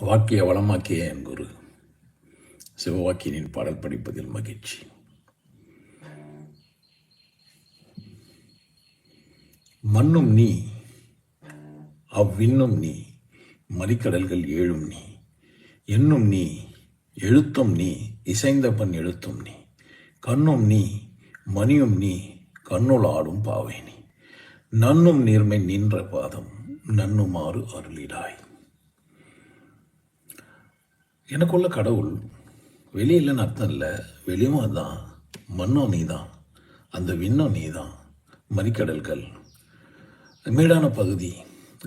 வாக்கிய வளமாக்கிய என் குரு. சிவவாக்கியனின் பாடல் படிப்பதில் மகிழ்ச்சி. மண்ணும் நீ அவ்விண்ணும் நீ மறிக்கடல்கள் ஏழும் நீ என்னும் நீ எழுத்தும் நீ இசைந்த பண் எழுத்தும் நீ கண்ணும் நீ மணியும் நீ கண்ணுள் ஆடும் பாவை நீ. நன்னும் நீர்மை நின்ற பாதம் நன்னுமாறு அருளிடாய். எனக்குள்ள கடவுள் வெளியிலன்னு அர்த்தம் இல்லை வெளியும் அதுதான் மண்ணும் நீ தான் அந்த விண்ணும் நீ தான் மறிக்கடல்கள் மேடான பகுதி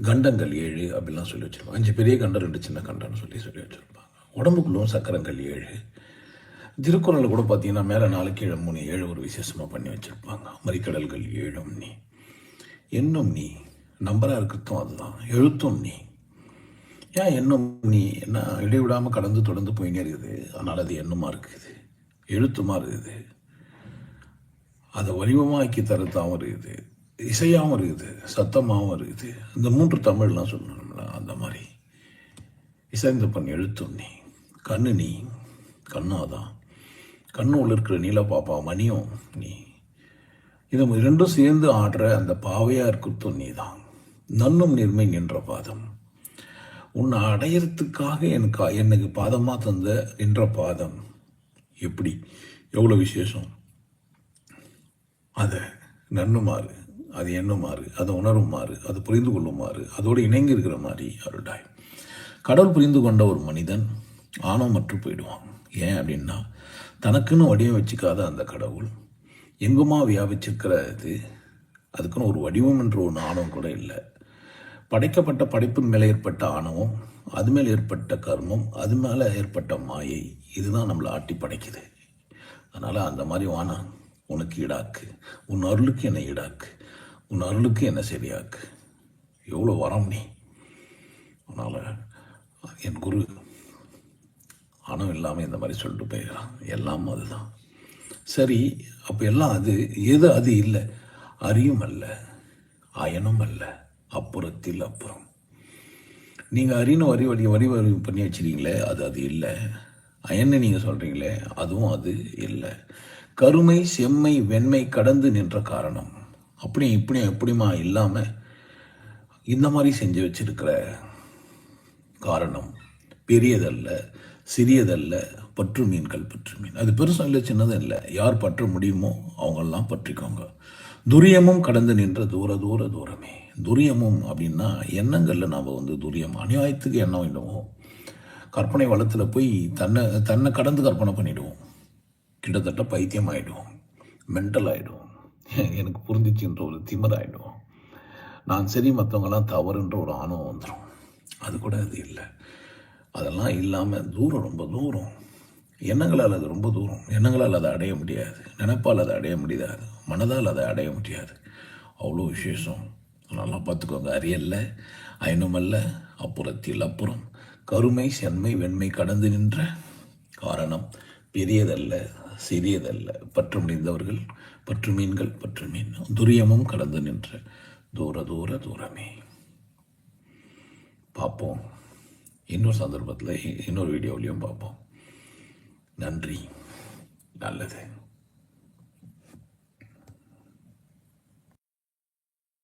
கண்டங்கள் ஏழு அப்படிலாம் சொல்லி வச்சுருப்பாங்க. அஞ்சு பெரிய கண்டம் ரெண்டு சின்ன கண்டம்னு சொல்லி சொல்லி வச்சுருப்பாங்க. உடம்புக்குள்ளும் சக்கரங்கள் ஏழு. திருக்குறளில் கூட பார்த்தீங்கன்னா மேலே நாலு கீழே மூணு ஏழு ஒரு விசேஷமாக பண்ணி வச்சுருப்பாங்க. மறிக்கடல்கள் ஏழும் நீ என்னும் நீ நம்பராக இருக்கிறதும் அதுதான் எழுத்தும் நீ. ஏன் எண்ணம்? நீ என்ன இடைவிடாமல் கடந்து தொடர்ந்து போயினே இருக்குது. அதனால் அது எண்ணமாக இருக்குது? எழுத்துமாக இருக்குது? அதை வடிவமாக்கி தரத்தாகவும் இருக்குது. இசையாகவும் இருக்குது. சத்தமாகவும் இருக்குது. இந்த மூன்று தமிழ்லாம் சொல்லணும்ல அந்த மாதிரி. இசைந்த பண் எழுத்தும் நீ கண்ணு நீ கண்ணாதான். கண்ணு உள்ள இருக்கிற நீல பாப்பா மணியும் நீ. இது ரெண்டும் சேர்ந்து ஆடுற அந்த பாவையாக இருக்கிறதும் நீ தான் நன்னும் நிர்மை நின்ற பாதம். உன்னை அடையிறதுக்காக எனக்கு எனக்கு பாதமாக தந்த நின்ற பாதம் எப்படி? எவ்வளோ விசேஷம்? அதை நன்னுமாறு அது எண்ணுமாறு அதை உணருமாறு அதை புரிந்து கொள்ளுமாறு அதோடு இணைங்கி இருக்கிற மாதிரி அருளாய். கடவுள் புரிந்து கொண்ட ஒரு மனிதன் ஆணவமற்று போயிடுவான். ஏன் அப்படின்னா தனக்குன்னு வடிவம் வச்சுக்காத அந்த கடவுள் எங்குமா வியாபிச்சிருக்கிற இது அதுக்குன்னு ஒரு வடிவம் என்ற ஒன்று ஆணவம் கூட இல்லை. படைக்கப்பட்ட படைப்பின் மேலே ஏற்பட்ட ஆணவம் அது மேலே ஏற்பட்ட கர்மம் அது மேலே ஏற்பட்ட மாயை இதுதான் நம்மளை ஆட்டி படைக்குது. அதனால் அந்த மாதிரி வானா உனக்கு ஈடாக்கு. உன் அருளுக்கு என்னை ஈடாக்கு. உன் அருளுக்கு என்னை சரியாக்கு எவ்வளோ வரம் நீ. அதனால் என் குரு ஆணவம் இல்லாமல் இந்த மாதிரி சொல்லிட்டு போயிடலாம் எல்லாம் அதுதான். சரி அப்போ எல்லாம் அது எது அது இல்லை. அறியும் அல்ல. அயனும் அல்ல. அப்புறத்தில் அப்புறம். நீங்கள் அறின்னு வரி வடி வரி வரி பண்ணி வச்சிருக்கீங்களே அது அது இல்லை. அயன்னு நீங்கள் சொல்கிறீங்களே அதுவும் அது இல்லை. கருமை செம்மை வெண்மை கடந்து நின்ற காரணம். அப்படி இப்படி எப்படிமா இல்லாமல் இந்த மாதிரி செஞ்சு வச்சிருக்கிற காரணம். பெரியதல்ல சிறியதல்ல பற்று மீன்கள் பற்று மீன். அது பெருசும் இல்லை சின்னதும் இல்லை. யார் பற்ற முடியுமோ அவங்கெல்லாம் பற்றிக்கோங்க. துரியமும் கடந்து நின்ற தூர தூர தூரமே. துரியமும் அப்படின்னா எண்ணங்களில் நாம் வந்து துரியம் அநியாயத்துக்கு எண்ணம் என்னவோ கற்பனை வளத்தில் போய் தன்னை தன்னை கடந்து கற்பனை பண்ணிவிடுவோம் கிட்டத்தட்ட பைத்தியம் ஆகிடுவோம் மென்டல் ஆகிடுவோம் எனக்கு புரிஞ்சிச்சுன்ற ஒரு திமிர் ஆகிடுவோம் நான் சரி மற்றவங்களாம் தவறுன்ற ஒரு ஆணவம் வந்துடும் அது கூட அது இல்லை. அதெல்லாம் இல்லாமல் தூரம் ரொம்ப தூரம். எண்ணங்களால் அது ரொம்ப தூரம். எண்ணங்களால் அதை அடைய முடியாது. நினைப்பால் அதை அடைய முடியாது. மனதால் அதை அடைய முடியாது. அவ்வளோ விசேஷம். நல்லா பார்த்துக்கோங்க. அரியல்ல அயனுமல்ல அப்புறத்தில் அப்புறம். கருமை சென்மை வெண்மை கடந்து நின்ற காரணம். பெரியதல்ல சிறியதல்ல. பற்று முடிந்தவர்கள் பற்று மீன்கள் பற்று மீன். துரியமும் கடந்து நின்ற தூர தூர தூரமே. பார்ப்போம். இன்னொரு சந்தர்ப்பத்தில் இன்னொரு வீடியோவிலையும் பார்ப்போம். நன்றி. நல்லது.